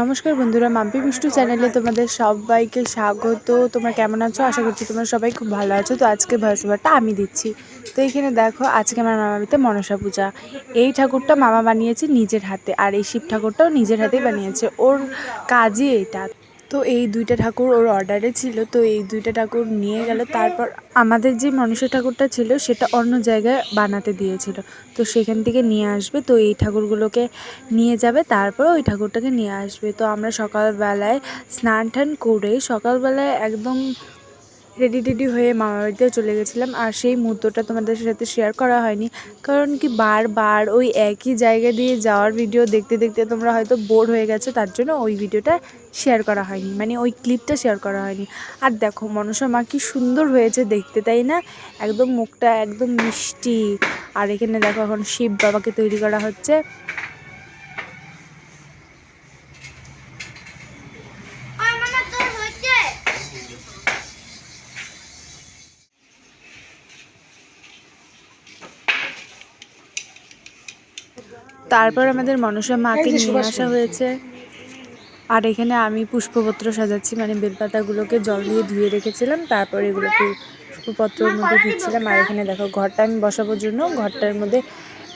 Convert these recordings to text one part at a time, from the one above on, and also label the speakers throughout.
Speaker 1: নমস্কার বন্ধুরা, মাম্পি মিষ্টু চ্যানেলে তোমাদের সবাইকে স্বাগত। তোমরা কেমন আছো? আশা করছি তোমরা সবাই খুব ভালো আছো। তো আজকে ভয়েস ওভারটা আমি দিচ্ছি। তো এখানে দেখো, আজকে আমার মামা বাড়িতে মনসা পূজা। এই ঠাকুরটা মামা বানিয়েছে নিজের হাতে, আর এই শিব ঠাকুরটাও নিজের হাতেই বানিয়েছে। ওর কাজই এইটা। তো এই দুইটা ঠাকুর ওর অর্ডারে ছিল, তো এই দুইটা ঠাকুর নিয়ে গেল। তারপর আমাদের যে মানুষের ঠাকুরটা ছিল, সেটা অন্য জায়গায় বানাতে দিয়েছিল। তো সেখান থেকে নিয়ে আসবে, তো এই ঠাকুরগুলোকে নিয়ে যাবে, তারপর ওই ঠাকুরটাকে নিয়ে আসবে। তো আমরা সকালবেলায় স্নান টান করে সকালবেলায় একদম রেডি টেডি হয়ে মামা বাড়িতে চলে গেছিলাম। আর সেই মুহূর্তটা তোমাদের সাথে শেয়ার করা হয়নি। কারণ কি বারবার ওই একই জায়গা দিয়ে যাওয়ার ভিডিও দেখতে দেখতে তোমরা হয়তো বোর হয়ে গেছো, তার জন্য ওই ভিডিওটা শেয়ার করা হয়নি। মানে ওই ক্লিপটা শেয়ার করা হয়নি। আর দেখো, মনসা মা কি সুন্দর হয়েছে দেখতে, তাই না? একদম মুখটা একদম মিষ্টি। আর এখানে দেখো এখন শিব বাবাকে তৈরি করা হচ্ছে
Speaker 2: ওই মামা তোর হচ্ছে
Speaker 1: তারপর আমাদের মনসা মাকে নিয়ে আসা হয়েছে। আর এখানে আমি পুষ্পপত্র সাজাচ্ছি মানে বেলপাতাগুলোকে জল দিয়ে ধুয়ে রেখেছিলাম তারপর এগুলোকে পুষ্পপত্রের মধ্যে দিচ্ছিলাম। আর এখানে দেখো ঘরটা আমি বসাবোর জন্য ঘরটার মধ্যে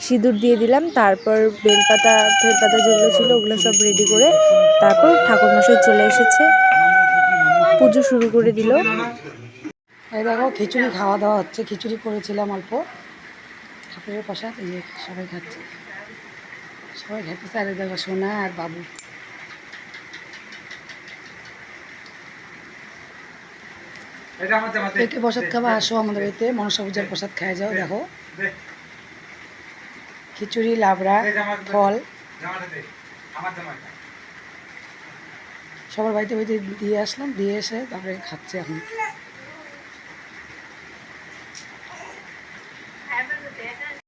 Speaker 1: সিঁদুর দিয়ে দিলাম তারপর বেলপাতা বেলপাতা যেগুলো ছিল ওগুলো সব রেডি করে তারপর ঠাকুরমশাই চলে এসেছে। পুজো শুরু করে দিল।
Speaker 3: এই দেখো খিচুড়ি খাওয়া দাওয়া হচ্ছে খিচুড়ি করেছিলাম অল্প। ঠাকুরের প্রসাদ এই সবাই খাচ্ছে। সবাই আর এই দেখো সোনা আর বাবু। একে প্রসাদ খাবা আসো আমাদের এতে মনসা পূজার প্রসাদ খাই যাও দেখো। খিচুড়ি লাবড়া ফল। সবার বাড়িতে বাড়িতে দিয়ে আসলাম দিয়ে এসে তারপরে খাচ্ছে এখন।